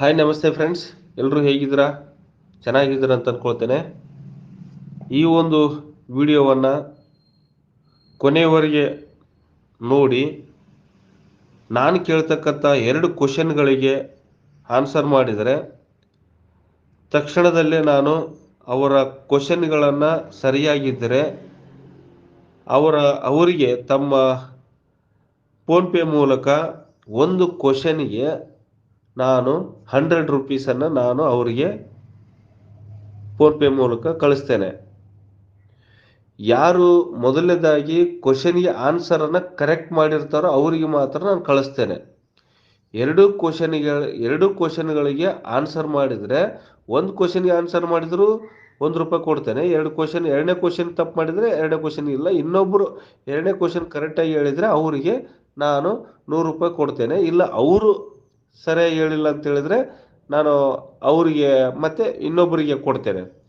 Hi ನಮಸ್ತೆ friends ಎಲ್ಲರೂ ಹೇಗಿದ್ದೀರಾ? ಚೆನ್ನಾಗಿದ್ದೀರಾ ಅಂತ ಅಂದ್ಕೊಳ್ತೇನೆ ಈ ಒಂದು ವಿಡಿಯೋವನ್ನು ಕೊನೆಯವರೆಗೆ ನೋಡಿ, ನಾನು ಕೇಳ್ತಕ್ಕಂಥ ಎರಡು ಕ್ವಶನ್ಗಳಿಗೆ ಆನ್ಸರ್ ಮಾಡಿದರೆ, ತಕ್ಷಣದಲ್ಲೇ ನಾನು ಅವರ ಕ್ವಶನ್ಗಳನ್ನು ಸರಿಯಾಗಿದ್ದರೆ, ಅವರ, ಅವರಿಗೆ ತಮ್ಮ ಫೋನ್ಪೇ ಮೂಲಕ ಒಂದು ಕ್ವಶನ್ಗೆ ನಾನು ಹಂಡ್ರೆಡ್ ರುಪೀಸನ್ನು ನಾನು ಅವರಿಗೆ ಫೋನ್ಪೇ ಮೂಲಕ ಕಳಿಸ್ತೇನೆ. ಯಾರು ಮೊದಲನೇದಾಗಿ ಕ್ವಶನ್ಗೆ ಆನ್ಸರನ್ನು ಕರೆಕ್ಟ್ ಮಾಡಿರ್ತಾರೋ ಅವರಿಗೆ ಮಾತ್ರ ನಾನು ಕಳಿಸ್ತೇನೆ. ಎರಡು ಕ್ವಶನ್ಗೆ ಎರಡು ಕ್ವಶನ್ಗಳಿಗೆ ಆನ್ಸರ್ ಮಾಡಿದರೆ ಒಂದು ಕ್ವಶನ್ಗೆ ಆನ್ಸರ್ ಮಾಡಿದ್ರು ಒಂದು ರೂಪಾಯಿ ಕೊಡ್ತೇನೆ, ಎರಡು ಕ್ವಶನ್ ಎರಡನೇ ಕ್ವಶನ್ ತಪ್ಪು ಮಾಡಿದರೆ ಎರಡನೇ ಕ್ವಶನ್ ಇಲ್ಲ. ಇನ್ನೊಬ್ಬರು ಎರಡನೇ ಕ್ವಶನ್ ಕರೆಕ್ಟಾಗಿ ಹೇಳಿದರೆ ಅವರಿಗೆ ನಾನು ನೂರು ರೂಪಾಯಿ ಕೊಡ್ತೇನೆ. ಇಲ್ಲ, ಅವರು ಸರಿಯಾಗಿ ಹೇಳಿಲ್ಲ ಅಂತ ಹೇಳಿದ್ರೆ ನಾನು ಅವರಿಗೆ ಮತ್ತೆ ಇನ್ನೊಬ್ಬರಿಗೆ ಕೊಡ್ತೇನೆ.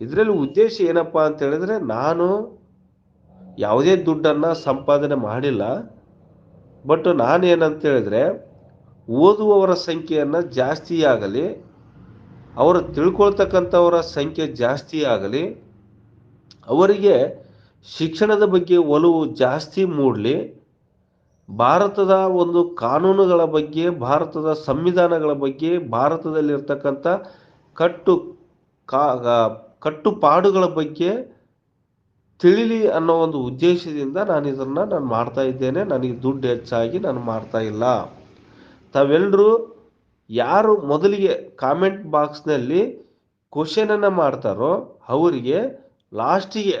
ಇದರಲ್ಲಿ ಉದ್ದೇಶ ಏನಪ್ಪ ಅಂತ ಹೇಳಿದ್ರೆ ನಾನು ಯಾವುದೇ ದುಡ್ಡನ್ನು ಸಂಪಾದನೆ ಮಾಡಿಲ್ಲ. ಬಟ್ ನಾನೇನಂತ ಹೇಳಿದ್ರೆ ಓದುವವರ ಸಂಖ್ಯೆಯನ್ನು ಜಾಸ್ತಿ ಆಗಲಿ, ಅವರು ತಿಳ್ಕೊಳ್ತಕ್ಕಂಥವರ ಸಂಖ್ಯೆ ಜಾಸ್ತಿ ಆಗಲಿ, ಅವರಿಗೆ ಶಿಕ್ಷಣದ ಬಗ್ಗೆ ಒಲವು ಜಾಸ್ತಿ ಮೂಡಲಿ ಭಾರತದ ಒಂದು ಕಾನೂನುಗಳ ಬಗ್ಗೆ, ಭಾರತದ ಸಂವಿಧಾನಗಳ ಬಗ್ಗೆ, ಭಾರತದಲ್ಲಿರ್ತಕ್ಕಂಥ ಕಟ್ಟು ಕಾ ಕಟ್ಟುಪಾಡುಗಳ ಬಗ್ಗೆ ತಿಳಿಲಿ ಅನ್ನೋ ಒಂದು ಉದ್ದೇಶದಿಂದ ನಾನು ಇದನ್ನು ನಾನು ಮಾಡ್ತಾ ಇದ್ದೇನೆ. ನನಗೆ ದುಡ್ಡು ಹೆಚ್ಚಾಗಿ ನಾನು ಮಾಡ್ತಾ ಇಲ್ಲ. ತಾವೆಲ್ಲರೂ ಯಾರು ಮೊದಲಿಗೆ ಕಾಮೆಂಟ್ ಬಾಕ್ಸ್ನಲ್ಲಿ ಕ್ವಶನನ್ನು ಮಾಡ್ತಾರೋ ಅವರಿಗೆ ಲಾಸ್ಟಿಗೆ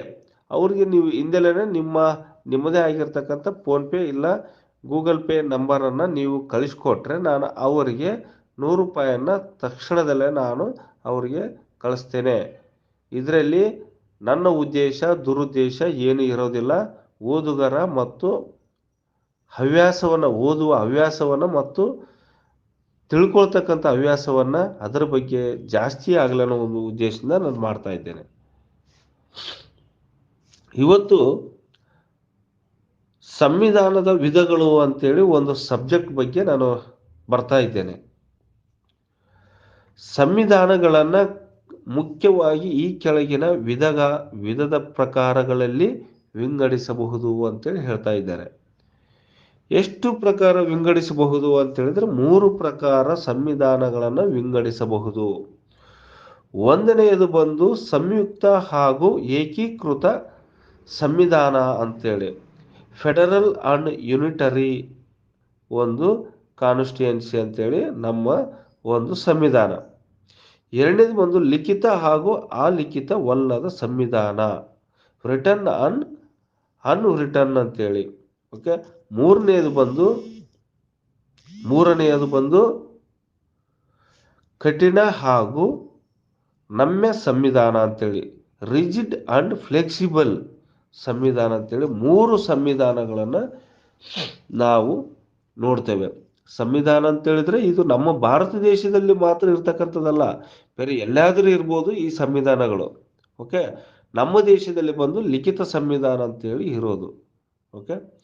ಅವರಿಗೆ ನೀವು ಹಿಂದೆಲೇ ನಿಮ್ಮ, ನಿಮ್ಮದೇ ಆಗಿರ್ತಕ್ಕಂಥ ಫೋನ್ಪೇ ಇಲ್ಲ ಗೂಗಲ್ ಪೇ ನಂಬರನ್ನು ನೀವು ಕಳಿಸ್ಕೊಟ್ರೆ ನಾನು ಅವರಿಗೆ ನೂರು ರೂಪಾಯಿಯನ್ನು ತಕ್ಷಣದಲ್ಲೇ ನಾನು ಅವರಿಗೆ ಕಳಿಸ್ತೇನೆ. ಇದರಲ್ಲಿ ನನ್ನ ಉದ್ದೇಶ, ದುರುದ್ದೇಶ ಏನು ಇರೋದಿಲ್ಲ. ಓದುಗರ ಮತ್ತು ಹವ್ಯಾಸವನ್ನು, ಓದುವ ಹವ್ಯಾಸವನ್ನು ಮತ್ತು ತಿಳ್ಕೊಳ್ತಕ್ಕಂಥ ಹವ್ಯಾಸವನ್ನು ಅದರ ಬಗ್ಗೆ ಜಾಸ್ತಿ ಆಗಲಿ ಅನ್ನೋ ಒಂದು ಉದ್ದೇಶದಿಂದ ನಾನು ಮಾಡ್ತಾ ಇದ್ದೇನೆ. ಇವತ್ತು ಸಂವಿಧಾನದ ವಿಧಗಳು ಅಂತೇಳಿ ಒಂದು ಸಬ್ಜೆಕ್ಟ್ ಬಗ್ಗೆ ನಾನು ಬರ್ತಾ ಇದ್ದೇನೆ. ಸಂವಿಧಾನಗಳನ್ನು ಮುಖ್ಯವಾಗಿ ಈ ಕೆಳಗಿನ ವಿಧಗ, ವಿಧದ ಪ್ರಕಾರಗಳಲ್ಲಿ ವಿಂಗಡಿಸಬಹುದು ಅಂತೇಳಿ ಹೇಳ್ತಾ ಇದ್ದಾರೆ. ಎಷ್ಟು ಪ್ರಕಾರ ವಿಂಗಡಿಸಬಹುದು ಅಂತ ಹೇಳಿದ್ರೆ ಮೂರು ಪ್ರಕಾರ ಸಂವಿಧಾನಗಳನ್ನು ವಿಂಗಡಿಸಬಹುದು. ಒಂದನೆಯದು ಬಂದು ಸಂಯುಕ್ತ ಹಾಗೂ ಏಕೀಕೃತ ಸಂವಿಧಾನ ಅಂತೇಳಿ. ಫೆಡರಲ್ ಅಂಡ್ ಯುನಿಟರಿ ಒಂದು ಕಾನ್ಸ್ಟಿಟ್ಯೂನ್ಸಿ ಅಂತೇಳಿ ನಮ್ಮ ಒಂದು ಸಂವಿಧಾನ. ಎರಡನೇದು ಒಂದು ಲಿಖಿತ ಹಾಗೂ ಅಲಿಖಿತವಲ್ಲದ ಸಂವಿಧಾನ. ರಿಟರ್ನ್ ಅನ್ ಅನ್ ರಿಟರ್ನ್ ಅಂತೇಳಿ. ಓಕೆ ಮೂರನೆಯದು ಬಂದು ಮೂರನೆಯದು ಬಂದು ಕಠಿಣ ಹಾಗೂ ನಮ್ಯ ಸಂವಿಧಾನ ಅಂತೇಳಿ. ರಿಜಿಡ್ ಅಂಡ್ ಫ್ಲೆಕ್ಸಿಬಲ್ ಸಂವಿಧಾನ ಅಂತೇಳಿ ಮೂರು ಸಂವಿಧಾನಗಳನ್ನು ನಾವು ನೋಡ್ತೇವೆ. ಸಂವಿಧಾನ ಅಂತ ಹೇಳಿದ್ರೆ ಇದು ನಮ್ಮ ಭಾರತ ದೇಶದಲ್ಲಿ ಮಾತ್ರ ಇರ್ತಕ್ಕಂಥದ್ದಲ್ಲ. ಬೇರೆ ಎಲ್ಲಾದರೂ ಇರ್ಬೋದು ಈ ಸಂವಿಧಾನಗಳು. ಓಕೆ? ನಮ್ಮ ದೇಶದಲ್ಲಿ ಬಂದು ಲಿಖಿತ ಸಂವಿಧಾನ ಅಂತೇಳಿ ಇರೋದು. ಓಕೆ?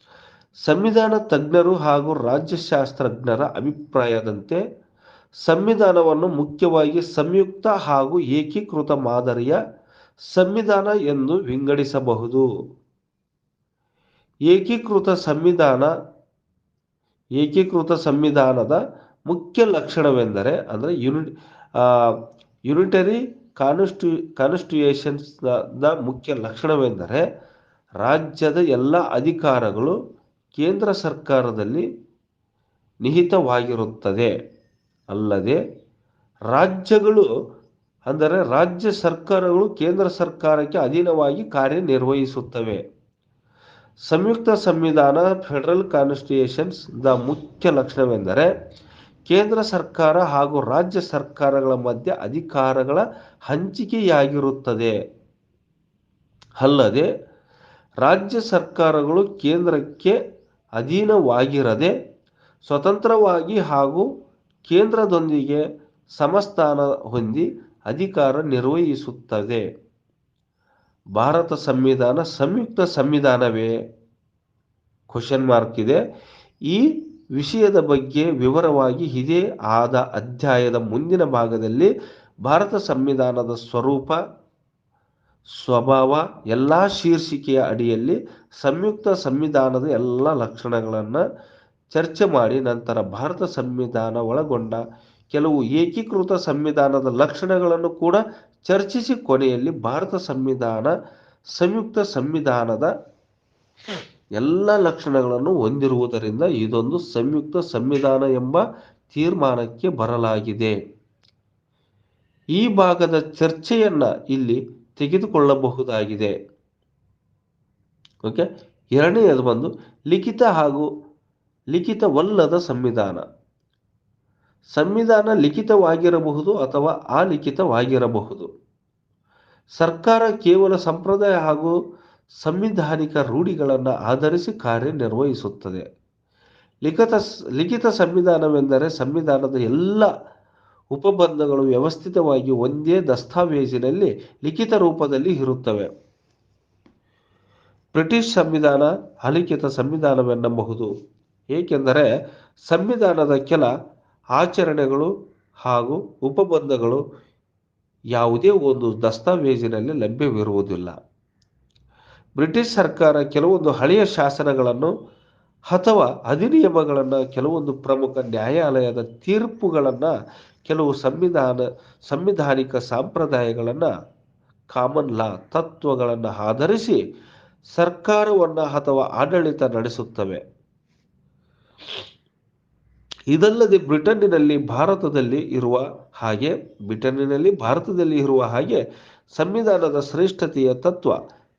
ಸಂವಿಧಾನ ತಜ್ಞರು ಹಾಗೂ ರಾಜ್ಯಶಾಸ್ತ್ರಜ್ಞರ ಅಭಿಪ್ರಾಯದಂತೆ ಸಂವಿಧಾನವನ್ನು ಮುಖ್ಯವಾಗಿ ಸಂಯುಕ್ತ ಹಾಗೂ ಏಕೀಕೃತ ಮಾದರಿಯ ಸಂವಿಧಾನ ಎಂದು ವಿಂಗಡಿಸಬಹುದು. ಏಕೀಕೃತ ಸಂವಿಧಾನ, ಏಕೀಕೃತ ಸಂವಿಧಾನದ ಮುಖ್ಯ ಲಕ್ಷಣವೆಂದರೆ ಅಂದರೆ ಯುನಿ ಯುನಿಟರಿ ಕಾನ್ಸ್ಟಿ, ಕಾನ್ಸ್ಟಿಟ್ಯೂಷನ್ಸ್ನ ಮುಖ್ಯ ಲಕ್ಷಣವೆಂದರೆ ರಾಜ್ಯದ ಎಲ್ಲ ಅಧಿಕಾರಗಳು ಕೇಂದ್ರ ಸರ್ಕಾರದಲ್ಲಿ ನಿಹಿತವಾಗಿರುತ್ತದೆ. ಅಲ್ಲದೆ ರಾಜ್ಯಗಳು ಅಂದರೆ ರಾಜ್ಯ ಸರ್ಕಾರಗಳು ಕೇಂದ್ರ ಸರ್ಕಾರಕ್ಕೆ ಅಧೀನವಾಗಿ ಕಾರ್ಯನಿರ್ವಹಿಸುತ್ತವೆ. ಸಂಯುಕ್ತ ಸಂವಿಧಾನ ಫೆಡರಲ್ ಕಾನ್ಸ್ಟಿಟ್ಯೂಷನ್ಸ್ ದ ಮುಖ್ಯ ಲಕ್ಷಣವೆಂದರೆ ಕೇಂದ್ರ ಸರ್ಕಾರ ಹಾಗೂ ರಾಜ್ಯ ಸರ್ಕಾರಗಳ ಮಧ್ಯೆ ಅಧಿಕಾರಗಳ ಹಂಚಿಕೆಯಾಗಿರುತ್ತದೆ. ಅಲ್ಲದೆ ರಾಜ್ಯ ಸರ್ಕಾರಗಳು ಕೇಂದ್ರಕ್ಕೆ ಅಧೀನವಾಗಿರದೆ ಸ್ವತಂತ್ರವಾಗಿ ಹಾಗೂ ಕೇಂದ್ರದೊಂದಿಗೆ ಸಮಸ್ಥಾನ ಹೊಂದಿ ಅಧಿಕಾರ ನಿರ್ವಹಿಸುತ್ತದೆ. ಭಾರತ ಸಂವಿಧಾನ ಸಂಯುಕ್ತ ಸಂವಿಧಾನವೇ? ಕ್ವಶನ್ ಮಾರ್ಕ್ ಇದೆ. ಈ ವಿಷಯದ ಬಗ್ಗೆ ವಿವರವಾಗಿ ಇದೇ ಆದ ಅಧ್ಯಾಯದ ಮುಂದಿನ ಭಾಗದಲ್ಲಿ ಭಾರತ ಸಂವಿಧಾನದ ಸ್ವರೂಪ, ಸ್ವಭಾವ, ಎಲ್ಲ ಶೀರ್ಷಿಕೆಯ ಅಡಿಯಲ್ಲಿ ಸಂಯುಕ್ತ ಸಂವಿಧಾನದ ಎಲ್ಲ ಲಕ್ಷಣಗಳನ್ನು ಚರ್ಚೆ ಮಾಡಿ ನಂತರ ಭಾರತ ಸಂವಿಧಾನ ಒಳಗೊಂಡ ಕೆಲವು ಏಕೀಕೃತ ಸಂವಿಧಾನದ ಲಕ್ಷಣಗಳನ್ನು ಕೂಡ ಚರ್ಚಿಸಿ ಕೊನೆಯಲ್ಲಿ ಭಾರತ ಸಂವಿಧಾನ, ಸಂಯುಕ್ತ ಸಂವಿಧಾನದ ಎಲ್ಲ ಲಕ್ಷಣಗಳನ್ನು ಹೊಂದಿರುವುದರಿಂದ ಇದೊಂದು ಸಂಯುಕ್ತ ಸಂವಿಧಾನ ಎಂಬ ತೀರ್ಮಾನಕ್ಕೆ ಬರಲಾಗಿದೆ. ಈ ಭಾಗದ ಚರ್ಚೆಯನ್ನು ಇಲ್ಲಿ ತೆಗೆದುಕೊಳ್ಳಬಹುದಾಗಿದೆ. ಓಕೆ ಎರಡನೆಯದು ಬಂದು ಲಿಖಿತ ಹಾಗೂ ಲಿಖಿತವಲ್ಲದ ಸಂವಿಧಾನ. ಸಂವಿಧಾನ ಲಿಖಿತವಾಗಿರಬಹುದು ಅಥವಾ ಅಲಿಖಿತವಾಗಿರಬಹುದು. ಸರ್ಕಾರ ಕೇವಲ ಸಂಪ್ರದಾಯ ಹಾಗೂ ಸಂವಿಧಾನಿಕ ರೂಢಿಗಳನ್ನು ಆಧರಿಸಿ ಕಾರ್ಯನಿರ್ವಹಿಸುತ್ತದೆ. ಲಿಖಿತ ಲಿಖಿತ ಸಂವಿಧಾನವೆಂದರೆ ಸಂವಿಧಾನದ ಎಲ್ಲ ಉಪಬಂಧಗಳು ವ್ಯವಸ್ಥಿತವಾಗಿ ಒಂದೇ ದಸ್ತಾವೇಜಿನಲ್ಲಿ ಲಿಖಿತ ರೂಪದಲ್ಲಿ ಇರುತ್ತವೆ. ಬ್ರಿಟಿಷ್ ಸಂವಿಧಾನ ಅಲಿಖಿತ ಸಂವಿಧಾನವೆನ್ನಬಹುದು. ಏಕೆಂದರೆ ಸಂವಿಧಾನದ ಕೆಲ ಆಚರಣೆಗಳು ಹಾಗೂ ಉಪಬಂಧಗಳು ಯಾವುದೇ ಒಂದು ದಸ್ತಾವೇಜಿನಲ್ಲಿ ಲಭ್ಯವಿರುವುದಿಲ್ಲ. ಬ್ರಿಟಿಷ್ ಸರ್ಕಾರ ಕೆಲವೊಂದು ಹಳೆಯ ಶಾಸನಗಳನ್ನು ಅಥವಾ ಅಧಿನಿಯಮಗಳನ್ನು ಕೆಲವೊಂದು ಪ್ರಮುಖ ನ್ಯಾಯಾಲಯದ ತೀರ್ಪುಗಳನ್ನು ಕೆಲವು ಸಂವಿಧಾನ, ಸಂವಿಧಾನಿಕ ಸಂಪ್ರದಾಯಗಳನ್ನು ಕಾಮನ್ ಲಾ ತತ್ವಗಳನ್ನು ಆಧರಿಸಿ ಸರ್ಕಾರವನ್ನು ಅಥವಾ ಆಡಳಿತ ನಡೆಸುತ್ತವೆ. ಇದಲ್ಲದೆ ಬ್ರಿಟನ್ನಿನಲ್ಲಿ ಭಾರತದಲ್ಲಿ ಇರುವ ಹಾಗೆ, ಬ್ರಿಟನ್ನಿನಲ್ಲಿ ಭಾರತದಲ್ಲಿ ಇರುವ ಹಾಗೆ ಸಂವಿಧಾನದ ಶ್ರೇಷ್ಠತೆಯ ತತ್ವ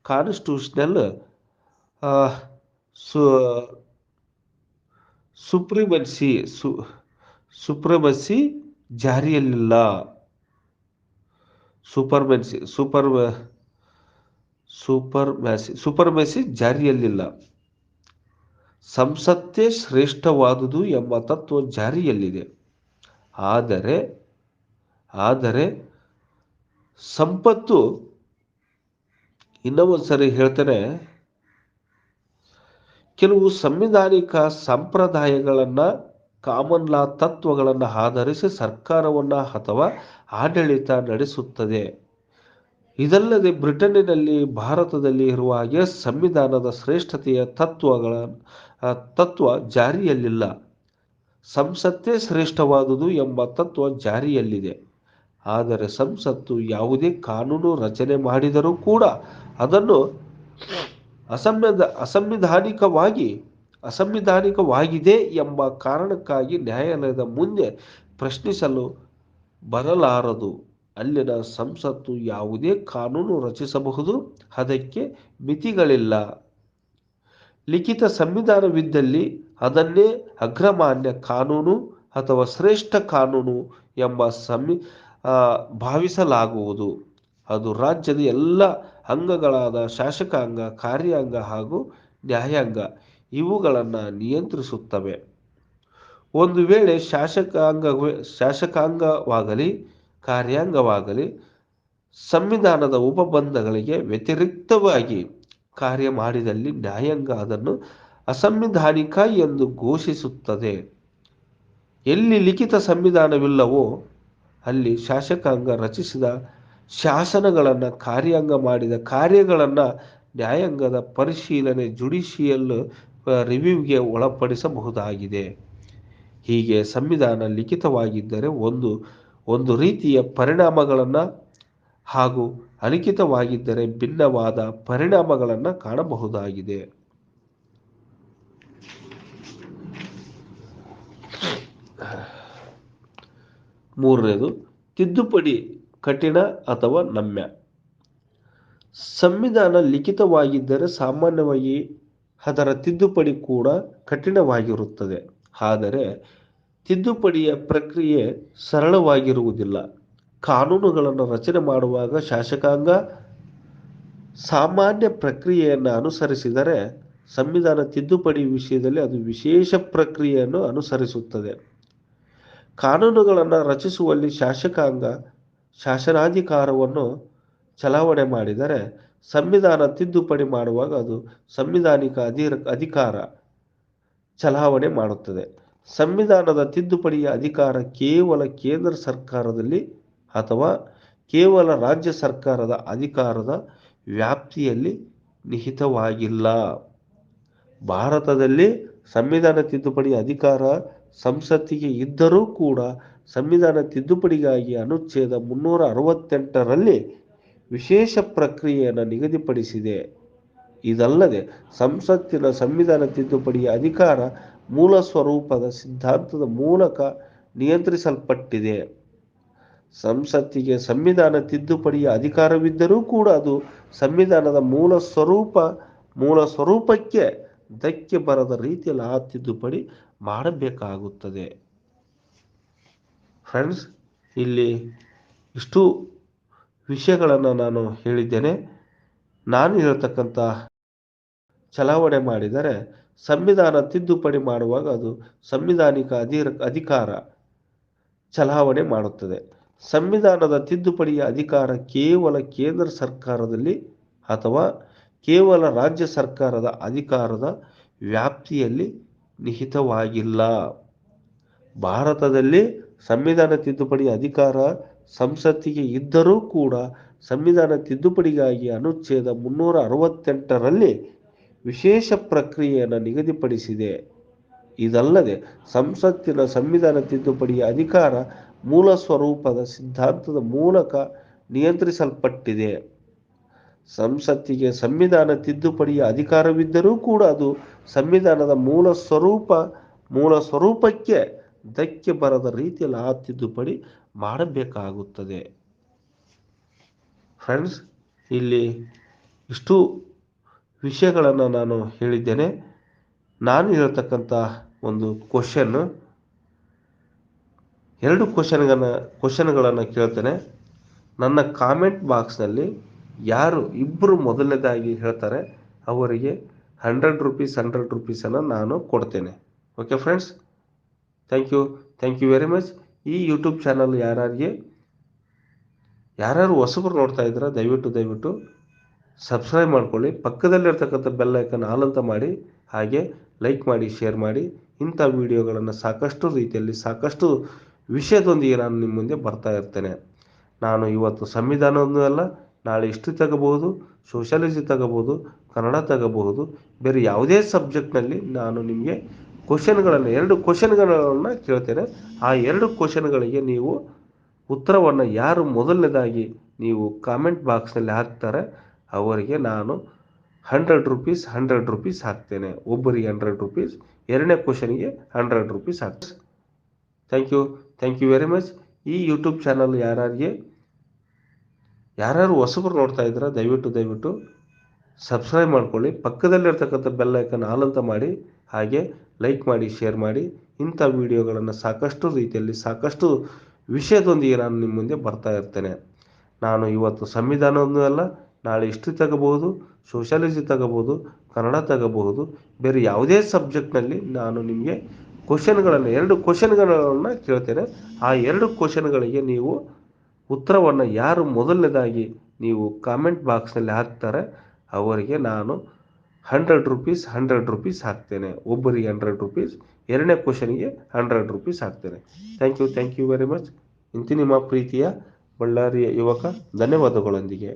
ಕಾನ್ಸ್ಟಿಟ್ಯೂಷನಲ್ ಸು ಸು, ಸುಪ್ರಮಸಿ ಜಾರಿಯಲ್ಲಿಲ್ಲ. Supremacy super supremacy supremacy ಜಾರಿಯಲ್ಲಿಲ್ಲ. ಸಂಸತ್ತೇ ಶ್ರೇಷ್ಠವಾದುದು ಎಂಬ ತತ್ವ ಜಾರಿಯಲ್ಲಿದೆ. ಆದರೆ ಆದರೆ ಸಂಪತ್ತು, ಇನ್ನೊಂದು ಸರಿ ಹೇಳ್ತೇನೆ, ಕೆಲವು ಸಂವಿಧಾನಿಕ ಸಂಪ್ರದಾಯಗಳನ್ನು ಕಾಮನ್ ಲಾ ತತ್ವಗಳನ್ನು ಆಧರಿಸಿ ಸರ್ಕಾರವನ್ನು ಅಥವಾ ಆಡಳಿತ ನಡೆಸುತ್ತದೆ. ಇದಲ್ಲದೆ ಬ್ರಿಟನ್ನಿನಲ್ಲಿ ಭಾರತದಲ್ಲಿ ಇರುವ ಹಾಗೆ ಸಂವಿಧಾನದ ಶ್ರೇಷ್ಠತೆಯ ತತ್ವಗಳ ತತ್ವ ಜಾರಿಯಲ್ಲಿಲ್ಲ. ಸಂಸತ್ತೇ ಶ್ರೇಷ್ಠವಾದುದು ಎಂಬ ತತ್ವ ಜಾರಿಯಲ್ಲಿದೆ. ಆದರೆ ಸಂಸತ್ತು ಯಾವುದೇ ಕಾನೂನು ರಚನೆ ಮಾಡಿದರೂ ಕೂಡ ಅದನ್ನು ಅಸಂವಿಧ ಅಸಂವಿಧಾನಿಕವಾಗಿ, ಅಸಂವಿಧಾನಿಕವಾಗಿದೆ ಎಂಬ ಕಾರಣಕ್ಕಾಗಿ ನ್ಯಾಯಾಲಯದ ಮುಂದೆ ಪ್ರಶ್ನಿಸಲು ಬರಲಾರದು. ಅಲ್ಲಿನ ಸಂಸತ್ತು ಯಾವುದೇ ಕಾನೂನು ರಚಿಸಬಹುದು. ಅದಕ್ಕೆ ಮಿತಿಗಳಿಲ್ಲ. ಲಿಖಿತ ಸಂವಿಧಾನವಿದ್ದಲ್ಲಿ ಅದನ್ನೇ ಅಗ್ರಮಾನ್ಯ ಕಾನೂನು ಅಥವಾ ಶ್ರೇಷ್ಠ ಕಾನೂನು ಎಂಬ ಸಂವಿ ಭಾವಿಸಲಾಗುವುದು. ಅದು ರಾಜ್ಯದ ಎಲ್ಲ ಅಂಗಗಳಾದ ಶಾಸಕಾಂಗ, ಕಾರ್ಯಾಂಗ ಹಾಗೂ ನ್ಯಾಯಾಂಗ ಇವುಗಳನ್ನು ನಿಯಂತ್ರಿಸುತ್ತವೆ. ಒಂದು ವೇಳೆ ಶಾಸಕಾಂಗ ಶಾಸಕಾಂಗವಾಗಲಿ, ಕಾರ್ಯಾಂಗವಾಗಲಿ, ಸಂವಿಧಾನದ ಉಪಬಂಧಗಳಿಗೆ ವ್ಯತಿರಿಕ್ತವಾಗಿ ಕಾರ್ಯ ಮಾಡಿದಲ್ಲಿ ನ್ಯಾಯಾಂಗ ಅದನ್ನು ಅಸಂವಿಧಾನಿಕ ಎಂದು ಘೋಷಿಸುತ್ತದೆ. ಎಲ್ಲಿ ಲಿಖಿತ ಸಂವಿಧಾನವಿಲ್ಲವೋ ಅಲ್ಲಿ ಶಾಸಕಾಂಗ ರಚಿಸಿದ ಶಾಸನಗಳನ್ನು ಕಾರ್ಯಾಂಗ ಮಾಡಿದ ಕಾರ್ಯಗಳನ್ನು ನ್ಯಾಯಾಂಗದ ಪರಿಶೀಲನೆ ಜುಡಿಷಿಯಲ್ ರಿವ್ಯೂಗೆ ಒಳಪಡಿಸಬಹುದಾಗಿದೆ. ಹೀಗೆ ಸಂವಿಧಾನ ಲಿಖಿತವಾಗಿದ್ದರೆ ಒಂದು ಒಂದು ರೀತಿಯ ಪರಿಣಾಮಗಳನ್ನು ಹಾಗೂ ಅಲಿಖಿತವಾಗಿದ್ದರೆ ಭಿನ್ನವಾದ ಪರಿಣಾಮಗಳನ್ನು ಕಾಣಬಹುದಾಗಿದೆ. ಮೂರನೇದು, ತಿದ್ದುಪಡಿ ಕಠಿಣ ಅಥವಾ ನಮ್ಯ? ಸಂವಿಧಾನ ಲಿಖಿತವಾಗಿದ್ದರೆ ಸಾಮಾನ್ಯವಾಗಿ ಅದರ ತಿದ್ದುಪಡಿ ಕೂಡ ಕಠಿಣವಾಗಿರುತ್ತದೆ. ಆದರೆ, ತಿದ್ದುಪಡಿಯ ಪ್ರಕ್ರಿಯೆ ಸರಳವಾಗಿರುವುದಿಲ್ಲ. ಕಾನೂನುಗಳನ್ನು ರಚನೆ ಮಾಡುವಾಗ ಶಾಸಕಾಂಗ ಸಾಮಾನ್ಯ ಪ್ರಕ್ರಿಯೆಯನ್ನು ಅನುಸರಿಸಿದರೆ ಸಂವಿಧಾನ ತಿದ್ದುಪಡಿ ವಿಷಯದಲ್ಲಿ ಅದು ವಿಶೇಷ ಪ್ರಕ್ರಿಯೆಯನ್ನು ಅನುಸರಿಸುತ್ತದೆ. ಕಾನೂನುಗಳನ್ನು ರಚಿಸುವಲ್ಲಿ ಶಾಸಕಾಂಗ ಶಾಸನಾಧಿಕಾರವನ್ನು ಚಲಾವಣೆ ಮಾಡಿದರೆ ಸಂವಿಧಾನ ತಿದ್ದುಪಡಿ ಮಾಡುವಾಗ ಅದು ಸಂವಿಧಾನಿಕ ಅಧಿಕಾರ ಚಲಾವಣೆ ಮಾಡುತ್ತದೆ. ಸಂವಿಧಾನದ ತಿದ್ದುಪಡಿಯ ಅಧಿಕಾರ ಕೇವಲ ಕೇಂದ್ರ ಸರ್ಕಾರದಲ್ಲಿ ಅಥವಾ ಕೇವಲ ರಾಜ್ಯ ಸರ್ಕಾರದ ಅಧಿಕಾರದ ವ್ಯಾಪ್ತಿಯಲ್ಲಿ ನಿಹಿತವಾಗಿಲ್ಲ. ಭಾರತದಲ್ಲಿ ಸಂವಿಧಾನ ತಿದ್ದುಪಡಿ ಅಧಿಕಾರ ಸಂಸತ್ತಿಗೆ ಇದ್ದರೂ ಕೂಡ ಸಂವಿಧಾನ ತಿದ್ದುಪಡಿಗಾಗಿ ಅನುಚ್ಛೇದ ಮುನ್ನೂರ ಅರವತ್ತೆಂಟರಲ್ಲಿ ವಿಶೇಷ ಪ್ರಕ್ರಿಯೆಯನ್ನು ನಿಗದಿಪಡಿಸಿದೆ. ಇದಲ್ಲದೆ ಸಂಸತ್ತಿನ ಸಂವಿಧಾನ ತಿದ್ದುಪಡಿಯ ಅಧಿಕಾರ ಮೂಲ ಸ್ವರೂಪದ ಸಿದ್ಧಾಂತದ ಮೂಲಕ ನಿಯಂತ್ರಿಸಲ್ಪಟ್ಟಿದೆ. ಸಂಸತ್ತಿಗೆ ಸಂವಿಧಾನ ತಿದ್ದುಪಡಿಯ ಅಧಿಕಾರವಿದ್ದರೂ ಕೂಡ ಅದು ಸಂವಿಧಾನದ ಮೂಲ ಸ್ವರೂಪ, ಮೂಲ ಸ್ವರೂಪಕ್ಕೆ ಧಕ್ಕೆ ಬರದ ರೀತಿಯಲ್ಲಿ ಆ ತಿದ್ದುಪಡಿ ಮಾಡಬೇಕಾಗುತ್ತದೆ. ಫ್ರೆಂಡ್ಸ್ ಇಲ್ಲಿ ಇಷ್ಟು ವಿಷಯಗಳನ್ನು ನಾನು ಹೇಳಿದ್ದೇನೆ. ನಾನು ಹೇಳ್ತಕ್ಕಂಥ ಚಲಾವಣೆ ಮಾಡಿದರೆ ಸಂವಿಧಾನ ತಿದ್ದುಪಡಿ ಮಾಡುವಾಗ ಅದು ಸಂವಿಧಾನಿಕ ಅಧಿಕಾರ ಚಲಾವಣೆ ಮಾಡುತ್ತದೆ. ಸಂವಿಧಾನದ ತಿದ್ದುಪಡಿಯ ಅಧಿಕಾರ ಕೇವಲ ಕೇಂದ್ರ ಸರ್ಕಾರದಲ್ಲಿ ಅಥವಾ ಕೇವಲ ರಾಜ್ಯ ಸರ್ಕಾರದ ಅಧಿಕಾರದ ವ್ಯಾಪ್ತಿಯಲ್ಲಿ ನಿಹಿತವಾಗಿಲ್ಲ. ಭಾರತದಲ್ಲಿ ಸಂವಿಧಾನ ತಿದ್ದುಪಡಿ ಅಧಿಕಾರ ಸಂಸತ್ತಿಗೆ ಇದ್ದರೂ ಕೂಡ ಸಂವಿಧಾನ ತಿದ್ದುಪಡಿಗಾಗಿ ಅನುಚ್ಛೇದ ಮುನ್ನೂರ ಅರವತ್ತೆಂಟರಲ್ಲಿ ವಿಶೇಷ ಪ್ರಕ್ರಿಯೆಯನ್ನು ನಿಗದಿಪಡಿಸಿದೆ. ಇದಲ್ಲದೆ ಸಂಸತ್ತಿನ ಸಂವಿಧಾನ ತಿದ್ದುಪಡಿಯ ಅಧಿಕಾರ ಮೂಲ ಸ್ವರೂಪದ ಸಿದ್ಧಾಂತದ ಮೂಲಕ ನಿಯಂತ್ರಿಸಲ್ಪಟ್ಟಿದೆ. ಸಂಸತ್ತಿಗೆ ಸಂವಿಧಾನ ತಿದ್ದುಪಡಿಯ ಅಧಿಕಾರವಿದ್ದರೂ ಕೂಡ ಅದು ಸಂವಿಧಾನದ ಮೂಲ ಸ್ವರೂಪ, ಮೂಲ ಸ್ವರೂಪಕ್ಕೆ ಧಕ್ಕೆ ಬರದ ರೀತಿಯಲ್ಲಿ ಆ ತಿದ್ದುಪಡಿ ಮಾಡಬೇಕಾಗುತ್ತದೆ. ಫ್ರೆಂಡ್ಸ್, ಇಲ್ಲಿ ಇಷ್ಟು ವಿಷಯಗಳನ್ನು ನಾನು ಹೇಳಿದ್ದೇನೆ. ನಾನು ಹೇಳ್ತಕ್ಕಂಥ ಒಂದು ಕ್ವಶನ್ನು ಎರಡು ಕ್ವಶನ್ಗಳನ್ನ ಕ್ವಶನ್ಗಳನ್ನು ಕೇಳ್ತೇನೆ. ನನ್ನ ಕಾಮೆಂಟ್ ಬಾಕ್ಸ್ನಲ್ಲಿ ಯಾರು ಇಬ್ಬರು ಮೊದಲನೇದಾಗಿ ಹೇಳ್ತಾರೆ, ಅವರಿಗೆ ಹಂಡ್ರೆಡ್ ರುಪೀಸ್ ಹಂಡ್ರೆಡ್ ರುಪೀಸನ್ನು ನಾನು ಕೊಡ್ತೇನೆ. Okay friends thank you thank you very much ಈ ಯೂಟ್ಯೂಬ್ ಚಾನಲ್ ಯಾರಿಗೆ ಯಾರ್ಯಾರು ಹೊಸಬ್ರು ನೋಡ್ತಾ ಇದ್ದೀರಾ, ದಯವಿಟ್ಟು ದಯವಿಟ್ಟು ಸಬ್ಸ್ಕ್ರೈಬ್ ಮಾಡ್ಕೊಳ್ಳಿ. ಪಕ್ಕದಲ್ಲಿರ್ತಕ್ಕಂಥ ಬೆಲ್ ಐಕನ್ ಆಲ್ ಅಂತ ಮಾಡಿ, ಹಾಗೆ ಲೈಕ್ ಮಾಡಿ ಶೇರ್ ಮಾಡಿ. ಇಂಥ ವಿಡಿಯೋಗಳನ್ನು ಸಾಕಷ್ಟು ರೀತಿಯಲ್ಲಿ, ಸಾಕಷ್ಟು ವಿಷಯದೊಂದಿಗೆ ನಾನು ನಿಮ್ಮ ಮುಂದೆ ಬರ್ತಾ ಇರ್ತೇನೆ. ನಾನು ಇವತ್ತು ಸಂವಿಧಾನವನ್ನು ಅಲ್ಲ, ನಾಳೆ ಇಷ್ಟು ತಗೋಬಹುದು ಸೋಷಾಲಜಿ ತಗೋಬಹುದು, ಕನ್ನಡ ತಗೋಬಹುದು, ಬೇರೆ ಯಾವುದೇ ಸಬ್ಜೆಕ್ಟ್ನಲ್ಲಿ ನಾನು ನಿಮಗೆ ಕ್ವಶನ್ಗಳನ್ನು, ಎರಡು ಕ್ವಶನ್ಗಳನ್ನು ಕೇಳ್ತೇನೆ. ಆ ಎರಡು ಕ್ವಶನ್ಗಳಿಗೆ ನೀವು ಉತ್ತರವನ್ನು ಯಾರು ಮೊದಲನೇದಾಗಿ ನೀವು ಕಾಮೆಂಟ್ ಬಾಕ್ಸ್ನಲ್ಲಿ ಹಾಕ್ತಾರೆ, ಅವರಿಗೆ ನಾನು ಹಂಡ್ರೆಡ್ ರುಪೀಸ್ ಹಂಡ್ರೆಡ್ ರುಪೀಸ್ ಹಾಕ್ತೇನೆ. ಒಬ್ಬರಿಗೆ ಹಂಡ್ರೆಡ್ ರುಪೀಸ್, ಎರಡನೇ ಕ್ವಶನ್ಗೆ ಹಂಡ್ರೆಡ್ ರುಪೀಸ್ ಹಾಕ್ತೇನೆ. Thank you thank you very much ಈ ಯೂಟ್ಯೂಬ್ ಚಾನಲ್ ಯಾರ್ಯಾರಿಗೆ, ಯಾರ್ಯಾರು ಹೊಸಬ್ರು ನೋಡ್ತಾ ಇದ್ದೀರಾ, ದಯವಿಟ್ಟು ದಯವಿಟ್ಟು ಸಬ್ಸ್ಕ್ರೈಬ್ ಮಾಡ್ಕೊಳ್ಳಿ. ಪಕ್ಕದಲ್ಲಿರ್ತಕ್ಕಂಥ ಬೆಲ್ ಐಕನ್ ಆಲ್ ಮಾಡಿ, ಹಾಗೆ ಲೈಕ್ ಮಾಡಿ ಶೇರ್ ಮಾಡಿ. ಇಂಥ ವಿಡಿಯೋಗಳನ್ನು ಸಾಕಷ್ಟು ರೀತಿಯಲ್ಲಿ, ಸಾಕಷ್ಟು ವಿಷಯದೊಂದಿಗೆ ನಾನು ನಿಮ್ಮ ಮುಂದೆ ಬರ್ತಾ ಇರ್ತೇನೆ. ನಾನು ಇವತ್ತು ಸಂವಿಧಾನವನ್ನು ಅಲ್ಲ, ನಾಳೆ ಹಿಸ್ಟ್ರಿ ತಗೋಬಹುದು ಸೋಷಾಲಜಿ ತಗೋಬಹುದು, ಕನ್ನಡ ತಗೋಬಹುದು. ಬೇರೆ ಯಾವುದೇ ಸಬ್ಜೆಕ್ಟ್ನಲ್ಲಿ ನಾನು ನಿಮಗೆ ಕ್ವಶನ್ಗಳನ್ನು ಎರಡು ಕ್ವಶನ್ಗಳನ್ನು ಕೇಳ್ತೇನೆ. ಆ ಎರಡು ಕ್ವಶನ್ಗಳಿಗೆ ನೀವು ಉತ್ತರವನ್ನು ಯಾರು ಮೊದಲನೇದಾಗಿ ನೀವು ಕಾಮೆಂಟ್ ಬಾಕ್ಸ್ನಲ್ಲಿ ಹಾಕ್ತಾರೆ, ಅವರಿಗೆ ನಾನು ಹಂಡ್ರೆಡ್ ರುಪೀಸ್ ಹಂಡ್ರೆಡ್ ರುಪೀಸ್ ಹಾಕ್ತೇನೆ. ಒಬ್ಬರಿಗೆ ಹಂಡ್ರೆಡ್ ರುಪೀಸ್ ಎರಡನೇ ಕ್ವಶನ್ಗೆ ಹಂಡ್ರೆಡ್ ರುಪೀಸ್ ಹಾಕ್ತೇನೆ. Thank you thank you very much ಇಂತಿ ನಿಮ್ಮ ಪ್ರೀತಿಯ ಬಳ್ಳಾರಿಯ ಯುವಕ, ಧನ್ಯವಾದಗಳೊಂದಿಗೆ.